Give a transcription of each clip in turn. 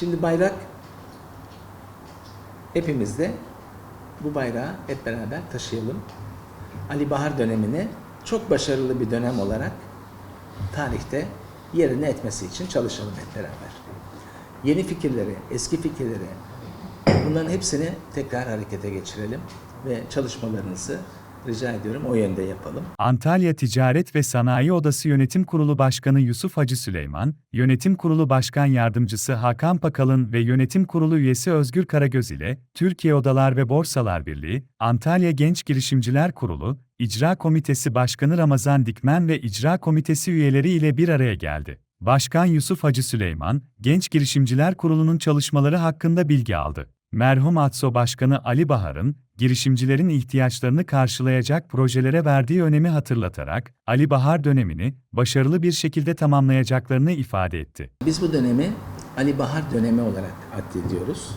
Şimdi bayrak hepimiz de bu bayrağı hep beraber taşıyalım. Ali Bahar dönemini çok başarılı bir dönem olarak tarihte yerini etmesi için çalışalım hep beraber. Yeni fikirleri, eski fikirleri bunların hepsini tekrar harekete geçirelim ve çalışmalarınızı rica ediyorum o yönde yapalım. Antalya Ticaret ve Sanayi Odası Yönetim Kurulu Başkanı Yusuf Hacı Süleyman, Yönetim Kurulu Başkan Yardımcısı Hakan Pakalın ve Yönetim Kurulu üyesi Özgür Karagöz ile Türkiye Odalar ve Borsalar Birliği, Antalya Genç Girişimciler Kurulu, İcra Komitesi Başkanı Ramazan Dikmen ve İcra Komitesi üyeleri ile bir araya geldi. Başkan Yusuf Hacı Süleyman, Genç Girişimciler Kurulu'nun çalışmaları hakkında bilgi aldı. Merhum ATSO Başkanı Ali Bahar'ın, girişimcilerin ihtiyaçlarını karşılayacak projelere verdiği önemi hatırlatarak, Ali Bahar dönemini başarılı bir şekilde tamamlayacaklarını ifade etti. Biz bu dönemi Ali Bahar dönemi olarak addediyoruz.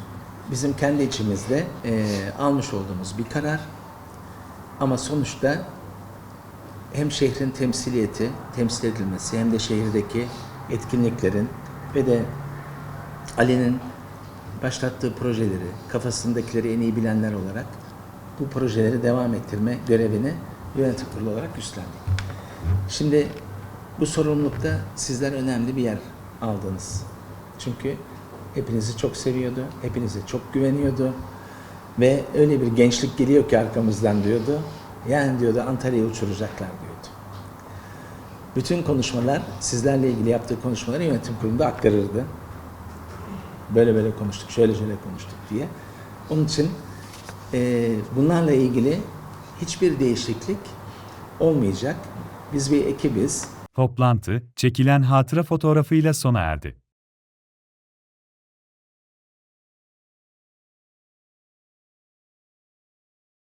Bizim kendi içimizde eee, almış olduğumuz bir karar. Ama sonuçta hem şehrin temsiliyeti, temsil edilmesi hem de şehirdeki etkinliklerin ve de Ali'nin başlattığı projeleri, kafasındakileri en iyi bilenler olarak bu projeleri devam ettirme görevini yönetim kurulu olarak üstlendik. Şimdi bu sorumlulukta sizler önemli bir yer aldınız. Çünkü hepinizi çok seviyordu, hepinize çok güveniyordu ve öyle bir gençlik geliyor ki arkamızdan diyordu. Yani diyordu Antalya'yı uçuracaklar diyordu. Bütün konuşmalar, sizlerle ilgili yaptığı konuşmaları yönetim kurulunda aktarırdı. Böyle böyle konuştuk, şöyle şöyle konuştuk diye. Onun için eee, bunlarla ilgili hiçbir değişiklik olmayacak. Biz bir ekibiz. Toplantı, çekilen hatıra fotoğrafıyla sona erdi.